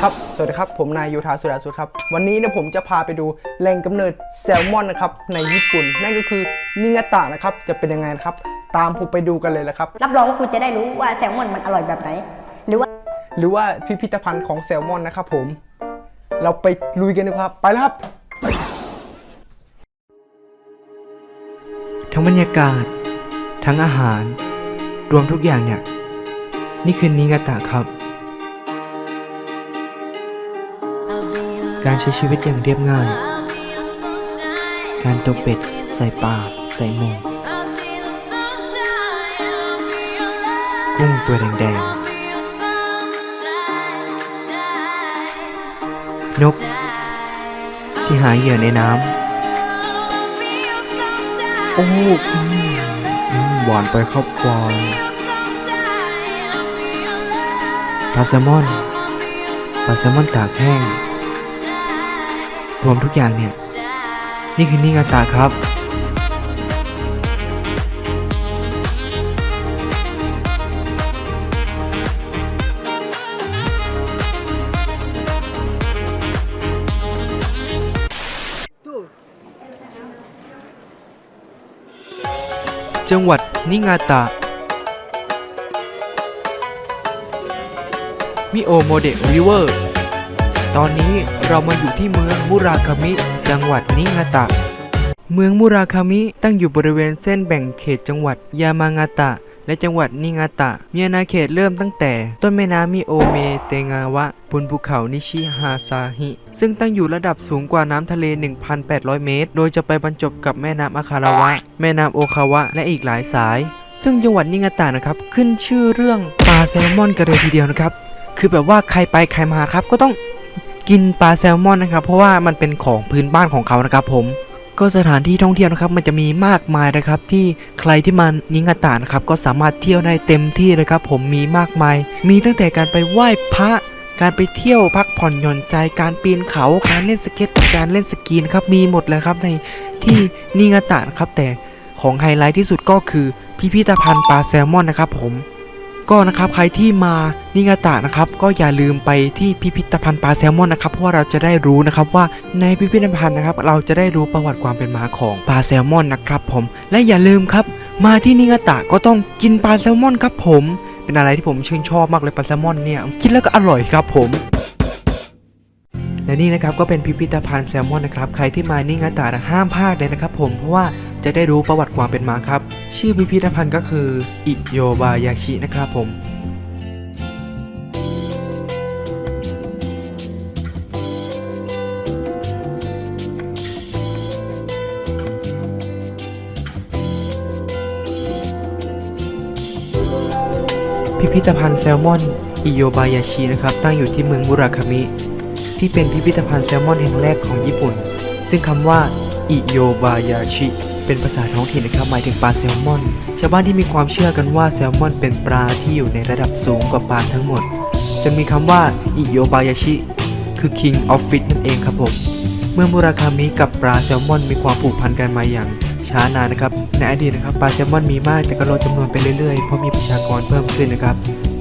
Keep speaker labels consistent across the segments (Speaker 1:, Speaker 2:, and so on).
Speaker 1: สวัสดีครับ ผมนายโยธาสุดาสุดครับ วันนี้เนี่ยผมจะพาไปดูแหล่งกำเนิดแซลมอนนะครับในญี่ปุ่น นั่นก็คือนิงาตะนะครับ จะเป็นยังไงนะครับ ตามผมไปดูกันเลยละครับ
Speaker 2: รับรองว่าคุณจะได้รู้ว่าแซลมอนมันอร่อยแบบไหน หรือว่า
Speaker 1: หรือว่าพิพิธภัณฑ์ของแซลมอนนะครับผม เราไปลุยกันดีกว่าครับไปแล้วครับ
Speaker 3: ทั้งบรรยากาศ ทั้งอาหาร รวมทุกอย่างเนี่ย นี่คือนิงาตะครับ การใช้ชีวิตอย่างเรียบง่าย การตกเป็ด ใส่ปลาใส่หมูกุ้งตัวแดงๆ นก ที่หาเหยื่อในน้ำ โอ้หวานไปครับหวานปลาแซลมอน ปลาแซลมอนตากแห้ง รวมทุกอย่างเนี่ย นี่คือนิงาตาครับจังหวัดนิงาตะ มิโอโมเดะริเวอร์ตอนนี้เรามาอยู่ที่เมืองมุราคามิ จังหวัดนิงาตะ เมืองมุราคามิตั้งอยู่บริเวณเส้นแบ่งเขตจังหวัดยามางาตะ และจังหวัดนิงาตะ มีอาณาเขตเริ่มตั้งแต่ ต้นแม่น้ำมิโอเมเตงาวะ บนภูเขานิชิฮาซาฮิ ซึ่งตั้งอยู่ระดับสูงกว่าน้ำทะเล 1,800 เมตร โดยจะไปบรรจบกับแม่น้ำอาคาระวะ แม่น้ำโอคาวะ และอีกหลายสาย ซึ่งจังหวัดนิงาตะนะครับ ขึ้นชื่อเรื่องปลาแซลมอนกันเลยทีเดียวนะครับ คือแบบว่าใครไปใครมาครับ ก็ต้องกินปลาแซลมอนนะครับ เพราะว่ามันเป็นของพื้นบ้านของเขานะครับ ผม ก็สถานที่ท่องเที่ยวนะครับ มันจะมีมากมายนะครับ ที่ใครที่มานิงาตานะครับ ก็สามารถเที่ยวได้เต็มที่เลยครับ ผมมีมากมาย มีตั้งแต่การไปไหว้พระการไปเที่ยวพักผ่อนหย่อนใจการปีนเขาการเล่นสเก็ตการเล่นสกีนะครับมีหมดเลยครับในที่นิงาตานะครับแต่ของไฮไลท์ที่สุดก็คือพิพิธภัณฑ์ปลาแซลมอนนะครับผม ก็นะครับใครที่มานิงาตะนะครับก็อย่าลืมไปที่พิพิธภัณฑ์ปลาแซลมอนนะครับเพราะว่าเราจะได้รู้นะครับว่าในพิพิธภัณฑ์นะครับ เราจะได้รู้ประวัติความเป็นมาของปลาแซลมอนนะครับ ผม และอย่าลืมครับ มาที่นิงาตะก็ต้องกินปลาแซลมอนครับ ผม เป็นอะไรที่ผมชื่นชอบมากเลยปลาแซลมอนเนี่ยกินแล้วก็อร่อยครับ ผมและนี่นะครับก็เป็นพิพิธภัณฑ์แซลมอนนะครับใครที่มานิงาตะนะห้ามพลาดเลยนะครับ ผมเพราะว่า จะได้รู้ประวัติความเป็นมาครับ ชื่อพิพิธภัณฑ์ก็คือ อิโยบายาชินะครับผมพิพิธภัณฑ์แซลมอน อิโยบายาชินะครับ ตั้งอยู่ที่เมืองมุราคามิ ที่เป็นพิพิธภัณฑ์แซลมอนแห่งแรกของญี่ปุ่น ซึ่งคำว่า อิโยบายาชิ เป็นภาษาท้องถิ่นนะครับหมายถึงปลาแซลมอน ชาวบ้านที่มีความเชื่อกันว่าแซลมอนเป็นปลาที่อยู่ในระดับสูงกว่าปลาทั้งหมด จนมีคำว่าอิโยบายาชิ คือ King of Fish นั่นเองครับผมเมื่อมุราคามิกับปลาแซลมอนมีความผูกพันกันมาอย่างช้านานนะครับในอดีตนะครับปลาแซลมอนมีมากแต่ก็ลดจำนวนไปเรื่อยๆเพราะมีประชากรเพิ่มขึ้นนะครับ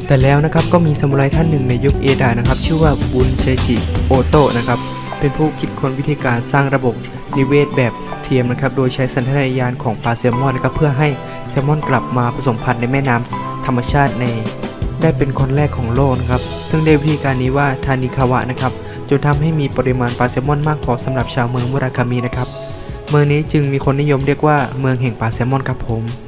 Speaker 3: แต่แล้วนะครับก็มีซามูไรท่านหนึ่งในยุคเอดานะครับชื่อว่าบุนเจจิโอโตะนะครับเป็นผู้คิดค้นวิธีการสร้างระบบนิเวศแบบ เทียมนะครับ โดยใช้สัญชาตญาณของปลาแซลมอนนะครับเพื่อให้แซลมอนกลับมาผสมพันธุ์ในแม่น้ำธรรมชาติใน ได้เป็นคนแรกของโลกนะครับ ซึ่งได้วิธีการนี้ว่าทานิคาวะนะครับจนทำให้มีปริมาณปลาแซลมอนมากพอสำหรับชาวเมืองมุราคามินะครับ เมืองนี้จึงมีคนนิยมเรียกว่าเมืองแห่งปลาแซลมอนครับผม